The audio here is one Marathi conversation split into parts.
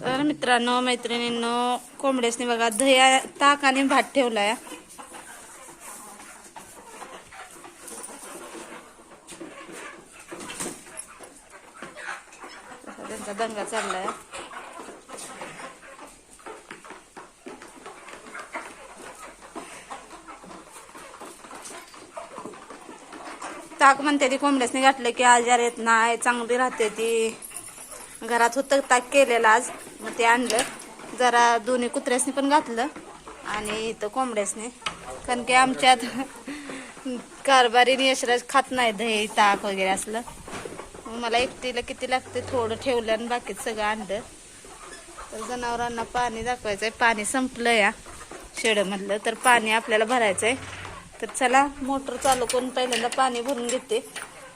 तर मित्रांनो मैत्रिणींनो कोंबड्यासनी बघा दह्या ताक आणि भात ठेवलाय. त्यांचा दंगा चाललाय. ताक म्हणते ती कोंबड्यासनी घातलं की आजार येत नाही चांगली राहते ती. घरात होतं ताक केलेलं आज. मग ते आणलं. जरा दोन्ही कुत्र्यासनी पण घातलं आणि इथं कोंबड्यासनी. कारण की आमच्यात कारभारीने यशराज खात नाही दही ताक वगैरे असलं. मग मला एकटीला किती लागते थोडं ठेवलं आणि बाकीचं सगळं आणलं. तर जनावरांना पाणी दाखवायचंय. पाणी संपलं या शेडमधलं तर पाणी आपल्याला भरायचंय. तर चला मोटर चालू करून पहिल्यांदा पाणी भरून घेते.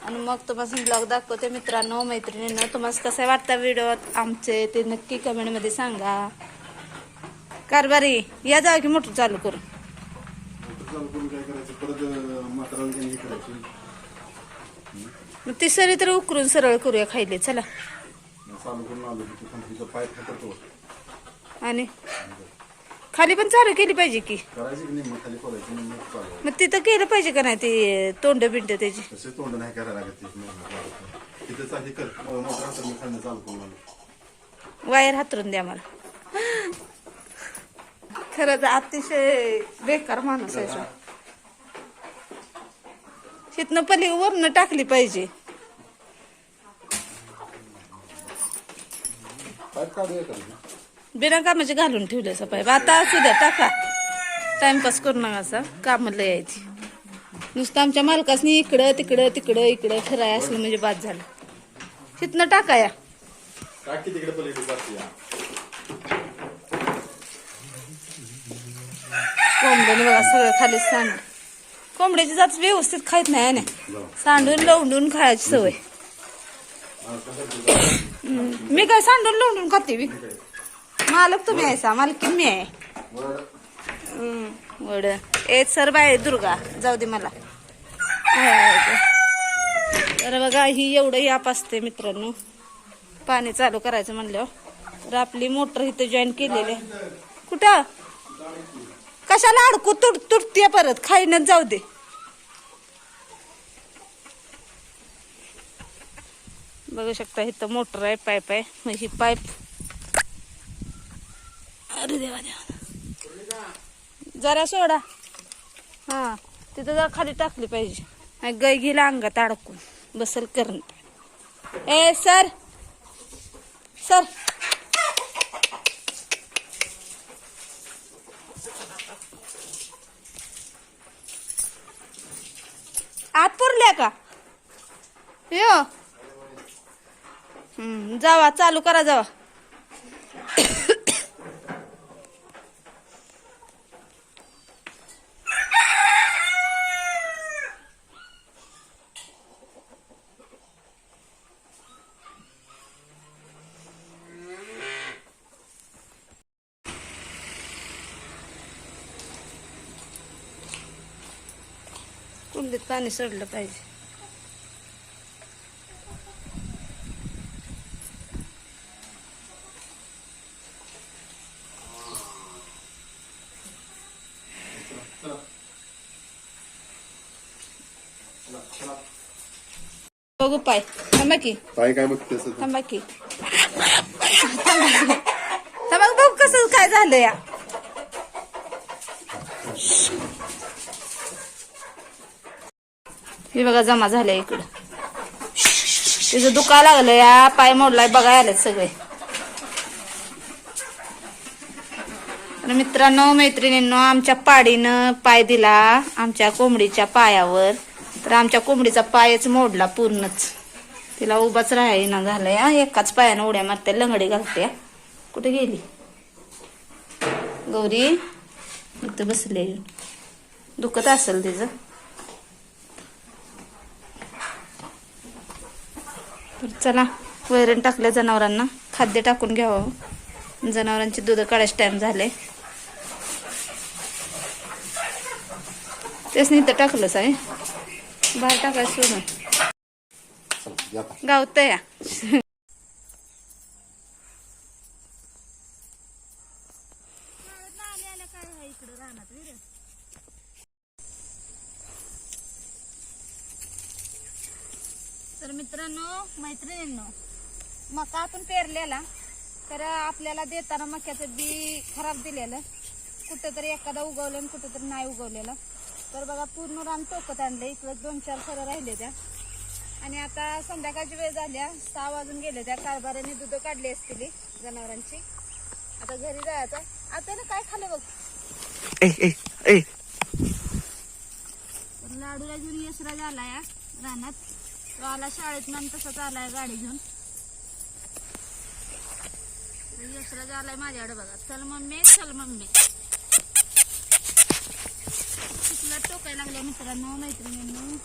आणि मग तुम्हाला ब्लॉग दाखवते मित्रांनो मैत्रिणींनो. तुम्हाला कसं वाटतं व्हिडिओ आमचे ते नक्की कमेंटमध्ये सांगा. कारभारी या जाऊ की मोटर चालू करायची? मग ती सरी तर उकरून सरळ करूया खायले. चला. आणि? खाली पण चालू केली पाहिजे की. करायची की नाही? मग खाली खोलायची मग मग चालू. मग तिथं केलं पाहिजे का नाही ते तोंड बिंड त्याची? तसे तोंड नाही करायला लागत ते. तिथे चालली कर. मोठा हातात मी खाणं चालू करून आलो. वायर हातरून द्या मला. खरंच अतिशय बेकार माणूस आहे. तिथनं पली वरनं टाकली पाहिजे. पाईप काढूया बिना कामाचे घालून ठेवले पाहिजे आता असू द्या टाका. टाइमपास करू नका असं. कामाला यायची नुसतं आमच्या मालकासनी इकडं तिकडं तिकडं इकडं फिराय असलं म्हणजे बाद झालं. तिथनं टाका या. कोंबड्याने बघा सगळं खाली सांड कोंबड्याची जात व्यवस्थित खायत नाही ना? सांडून लवडून खायची सवय. मी काय सांडून लवडून खाते बी? मालक तुम्ही आहे सा मालकी मी आहे. वड. ए सर बाय दुर्गा जाऊ दे मला. तर बघा ही एवढं याप असते मित्रांनो. पाणी चालू करायचं म्हणल्यावर. तर आपली मोटर इथं जॉईन केलेली आहे. कुठं? कशाला अडकू? तुट तुटते परत. खाईनच जाऊ दे. बघू शकता इथं मोटर आहे पाईप आहे. मग ही पाईप अरे देवा देवा जरा सोडा. हा तिथं जरा खाली टाकली पाहिजे. नाही गाय गेला अंगात अडकून. बसल करण ए सर. सर. आत पुरल्या का? यो. जावा चालू करा जावा. कुंडीत पाणी सोडलं पाहिजे. बघू पाय. थांबा की. पाय काय बघते थांबा की. थांबा बघ कसं काय झालं या. हे बघा जमा झालंय इकडं. तिचं दुखा लागलं या पाय मोडलाय बघा आलेत सगळे. मित्रांनो मैत्रिणींनो आमच्या पाडीनं पाय दिला आमच्या कोंबडीच्या पायावर. तर आमच्या कोंबडीचा पायच मोडला पूर्णच. तिला उभाच राहायना झालंय या एकाच पायानं उड्या मारते लंगडी घालते कुठे गेली? गौरी इथं बसले. दुखत असेल तिचं. तर चला वैरण टाकलं जनावरांना. खाद्य टाकून घ्यावं. जनावरांची दूध काढायचे टाईम झाले. तेच नाही तर टाकलंच आहे. बाहेर टाकायचं गावत या तर मित्रांनो मैत्रिणींनो मका आपण पेरलेला. तर आपल्याला देताना मक्याचं बी खराब दिलेलं. कुठंतरी एखादा उगवलं आणि कुठंतरी नाही उगवलेलं. तर बघा पूर्ण रान टोकत आणलं इकडं दोन चार सरं राहिले त्या. आणि आता संध्याकाळची वेळ झाल्या सहा वाजून गेले त्या. कारभाराने दूध काढली असतील जनावरांची. आता घरी जायचं आता ना काय खाल्लं बघ? तर लाडूला घेऊन यशराज आलाय रानात. तो आला शाळेत नंतर तसाच आलाय गाडी घेऊन. यशराज आलाय माझ्याकडे बघा. चल मम्मी चल मम्मी. तिथला टोकायला लागल्या मित्रांनो मैत्रिणींनी.